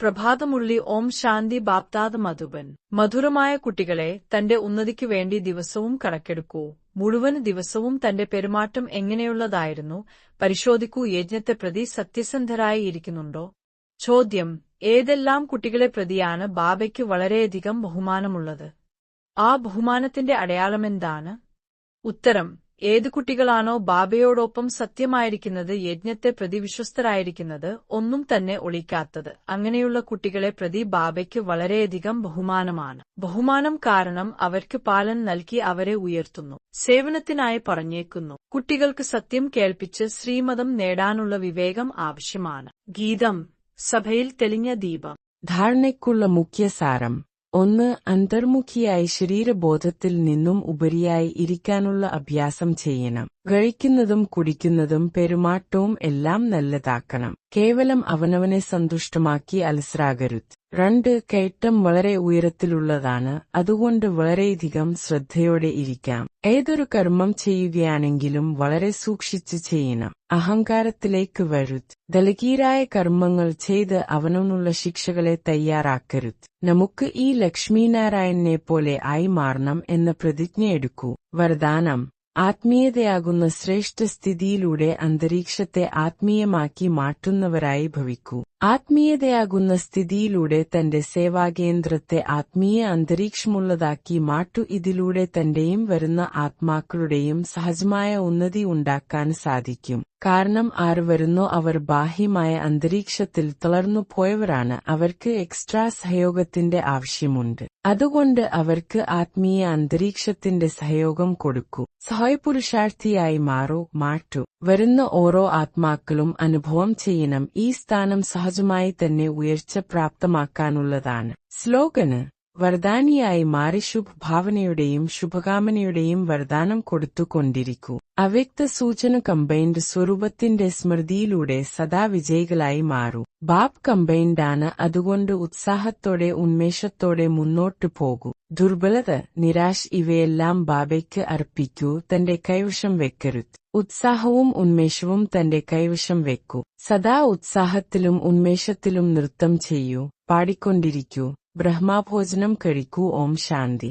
പ്രഭാതമുരളി ഓം ശാന്തി ബാപ്താദ് മധുബൻ. മധുരമായ കുട്ടികളെ തന്റെ ഉന്നതിക്കു വേണ്ടി ദിവസവും കണക്കെടുക്കൂ. മുഴുവൻ ദിവസവും തന്റെ പെരുമാറ്റം എങ്ങനെയുള്ളതായിരുന്നു? പരിശോധിക്കൂ. യജ്ഞത്തെ പ്രതി സത്യസന്ധരായി ഇരിക്കുന്നുണ്ടോ? ചോദ്യം. ഏതെല്ലാം കുട്ടികളെ പ്രതിയാണ് ബാബയ്ക്ക് വളരെയധികം ബഹുമാനമുള്ളത്? ആ ബഹുമാനത്തിന്റെ അടയാളമെന്താണ് ഉത്തരം. ഏത് കുട്ടികളാണോ ബാബയോടൊപ്പം സത്യമായിരിക്കുന്നത് യജ്ഞത്തെ പ്രതി വിശ്വസ്തരായിരിക്കുന്നത് ഒന്നും തന്നെ ഒളിക്കാത്തത്. അങ്ങനെയുള്ള കുട്ടികളെ പ്രതി ബാബയ്ക്ക് വളരെയധികം ബഹുമാനമാണ്. ബഹുമാനം കാരണം അവർക്ക് പാലൻ നൽകി അവരെ ഉയർത്തുന്നു. സേവനത്തിനായി പറഞ്ഞേക്കുന്നു. കുട്ടികൾക്ക് സത്യം കേൾപ്പിച്ച് ശ്രീമതം നേടാനുള്ള വിവേകം ആവശ്യമാണ്. ഗീതം സഭയിൽ തെളിഞ്ഞ ദീപം. ധാരണയ്ക്കുള്ള മുഖ്യസാരം. ഒന്ന് അന്തർമുഖിയായി ശരീരബോധത്തിൽ നിന്നും ഉപരിയായി ഇരിക്കാനുള്ള അഭ്യാസം ചെയ്യണം. കഴിക്കുന്നതും കുടിക്കുന്നതും പെരുമാറ്റവും എല്ലാം നല്ലതാക്കണം. കേവലം അവനവനെ സന്തുഷ്ടമാക്കി അലസരാകരുത്. രണ്ട് കയറ്റം വളരെ ഉയരത്തിലുള്ളതാണ്. അതുകൊണ്ട് വളരെയധികം ശ്രദ്ധയോടെ ഇരിക്കാം. ഏതൊരു കർമ്മം ചെയ്യുകയാണെങ്കിലും വളരെ സൂക്ഷിച്ചു ചെയ്യണം. അഹങ്കാരത്തിലേക്ക് വരുത്. ദലകീരായ കർമ്മങ്ങൾ ചെയ്ത് അവനവനുള്ള ശിക്ഷകളെ തയ്യാറാക്കരുത്. നമുക്ക് ഈ ലക്ഷ്മീനാരായണനെ പോലെ ആയി മാറണം എന്ന പ്രതിജ്ഞയെടുക്കൂ. വരദാനം. ആത്മീയതയാകുന്ന ശ്രേഷ്ഠ സ്ഥിതിയിലൂടെ അന്തരീക്ഷത്തെ ആത്മീയമാക്കി മാറ്റുന്നവരായി ഭവിക്കൂ. ആത്മീയതയാകുന്ന സ്ഥിതിയിലൂടെ തന്റെ സേവാകേന്ദ്രത്തെ ആത്മീയ അന്തരീക്ഷമുള്ളതാക്കി മാറ്റു. ഇതിലൂടെ തന്റെയും വരുന്ന ആത്മാക്കളുടെയും സഹജമായ ഉന്നതി ഉണ്ടാക്കാൻ സാധിക്കും. കാരണം ആർ വരുന്നോ അവർ ബാഹ്യമായ അന്തരീക്ഷത്തിൽ തളർന്നു പോയവരാണ്. അവർക്ക് എക്സ്ട്രാ സഹയോഗത്തിന്റെ ആവശ്യമുണ്ട്. അതുകൊണ്ട് അവർക്ക് ആത്മീയ അന്തരീക്ഷത്തിന്റെ സഹയോഗം കൊടുക്കൂ. സഹായപുരുഷാർത്ഥിയായി മാറൂ മാറ്റു. വരുന്ന ഓരോ ആത്മാക്കളും അനുഭവം ചെയ്യണം. ഈ സ്ഥാനം സഹജമായി തന്നെ ഉയർച്ച പ്രാപ്തമാക്കാനുള്ളതാണ്. സ്ലോഗന് വരദാനിയായി മാറി ശുഭഭാവനയുടെയും ശുഭകാമനയുടെയും വരദാനം കൊടുത്തുകൊണ്ടിരിക്കൂ. അവ്യക്ത സൂചന കമ്പൈൻഡ് സ്വരൂപത്തിന്റെ സ്മൃതിയിലൂടെ സദാ വിജയികളായി മാറൂ. ബാബ് കമ്പൈൻഡാണ് അതുകൊണ്ട് ഉത്സാഹത്തോടെ ഉന്മേഷത്തോടെ മുന്നോട്ടു പോകൂ. ദുർബലത നിരാശ് ഇവയെല്ലാം ബാബയ്ക്ക് അർപ്പിക്കൂ. തന്റെ കൈവശം വെക്കരുത്. ഉത്സാഹവും ഉന്മേഷവും തന്റെ കൈവശം വെക്കൂ. സദാ ഉത്സാഹത്തിലും ഉന്മേഷത്തിലും നൃത്തം ചെയ്യൂ. പാടിക്കൊണ്ടിരിക്കൂ. ബ്രഹ്മാഭോജനം കഴിക്കൂ. ഓം ശാന്തി.